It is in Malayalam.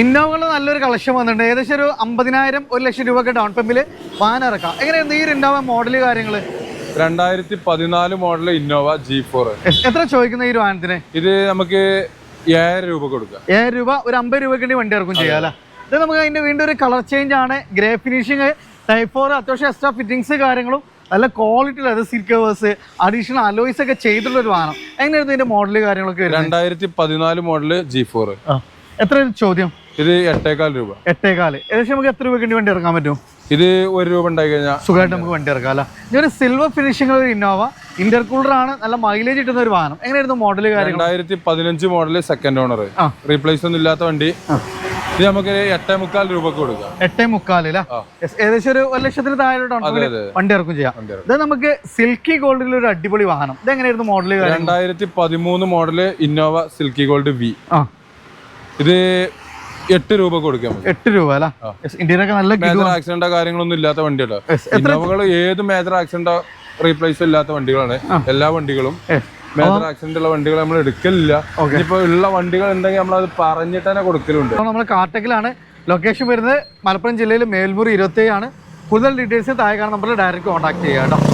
ഇന്നോവകൾ നല്ലൊരു കളക്ഷൻ വന്നിട്ടുണ്ട്. ഏകദേശം ഒരു അമ്പതിനായിരം ഒരു ലക്ഷം രൂപ ഒക്കെ ഡൗൺ പേയ്മെന്റിൽ വാഹനം ഇറക്കാം. എങ്ങനെയായിരുന്നു ഈ ഒരു ഇന്നോവ മോഡൽ കാര്യങ്ങൾ രണ്ടായിരത്തി പതിനാല് മോഡൽ ഇന്നോവ ജി ഫോർ എത്ര ചോദിക്കുന്ന ഈ ഒരു വാഹനത്തിന്? ഇത് നമുക്ക് ഏഴായിരം രൂപ കൊടുക്കാം. ഏഴ് രൂപ ഒരു അമ്പത് രൂപയ്ക്ക് വേണ്ടി വണ്ടി ഇറക്കും ചെയ്യാം അല്ലേ? ഇത് നമുക്ക് അതിന്റെ വീണ്ടും ഒരു കളർ ചേഞ്ച് ആണ്. ഗ്രേ ഫിനിഷിങ് ടൈപ്പ് ഫോർ അത്യാവശ്യം എക്സ്ട്രാ ഫിറ്റിങ്സ് കാര്യങ്ങളും നല്ല ക്വാളിറ്റി ലെതർ സിൽക്കേഴ്സ് അഡീഷണൽ അലോയ്സ് ഒക്കെ ചെയ്തിട്ടുള്ള ഒരു വാഹനം. എങ്ങനെയായിരുന്നു ഇതിന്റെ മോഡൽ കാര്യങ്ങളൊക്കെ രണ്ടായിരത്തി പതിനാല് മോഡൽ ജി ഫോർ എത്ര ചോദ്യം? ഇത് എട്ടേകാൽ രൂപ. എട്ടേകാൽ. ഏകദേശം നമുക്ക് എത്ര രൂപയ്ക്ക് വേണ്ടി ഇറക്കാൻ പറ്റും? ഇത് ഒരു രൂപ ഉണ്ടായി കഴിഞ്ഞാൽ സുഖമായിട്ട് നമുക്ക് വണ്ടി ഇറക്കാം അല്ല? ഇതൊരു സിൽവർ ഫിനിഷിംഗ് ഒരു ഇന്നോവ ഇന്റർകൂളർ ആണ്. നല്ല മൈലേജ് കിട്ടുന്ന ഒരു വാഹനം. എങ്ങനെയായിരുന്നു മോഡൽ രണ്ടായിരത്തി പതിനഞ്ച് മോഡൽ സെക്കൻഡ് ഓണർ. റീപ്ലേസ് ഒന്നും ഇല്ലാത്ത വണ്ടി. ഇത് നമുക്ക് എട്ടേ മുക്കാൽ രൂപക്ക് കൊടുക്കാം. എട്ടേ മുക്കാൽ ഏകദേശം ഒരു ഒരു ലക്ഷത്തിന് താഴെ വണ്ടി ഇറക്കും ചെയ്യാം. ഇത് നമുക്ക് സിൽക്കി ഗോൾഡിൽ ഒരു അടിപൊളി വാഹനം. ഇത് എങ്ങനെയായിരുന്നു മോഡൽ രണ്ടായിരത്തി പതിമൂന്ന് model Innova silky gold V ഇത് എട്ട് രൂപ കൊടുക്കാം. എട്ട് രൂപ അല്ല? ഇന്ത്യയിലൊക്കെ നല്ല മേജർ ആക്സിഡന്റോ കാര്യങ്ങളൊന്നും ഇല്ലാത്ത വണ്ടിയല്ലോ ഇന്നോവകൾ ഏത് മേജർ ആക്സിഡന്റോ റീപ്ലേസ് ഇല്ലാത്ത വണ്ടികളാണ്. എല്ലാ വണ്ടികളും. മേജർ ആക്സിഡന്റ് ഉള്ള വണ്ടികൾ നമ്മൾ എടുക്കലില്ല. ഇപ്പൊ ഉള്ള വണ്ടികൾ ഉണ്ടെങ്കിൽ നമ്മൾ അത് പറഞ്ഞിട്ട് തന്നെ കൊടുക്കലുണ്ട്. നമ്മൾ കാട്ടക്കിലാണ് ലൊക്കേഷൻ വരുന്നത് മലപ്പുറം ജില്ലയിൽ മേൽമുറി ഇരുപത്തി ആണ്. കൂടുതൽ ഡീറ്റെയിൽസ് താഴെ കാണുന്ന നമ്പറിൽ ഡയറക്റ്റ് കോൺടാക്ട് ചെയ്യാം കേട്ടോ.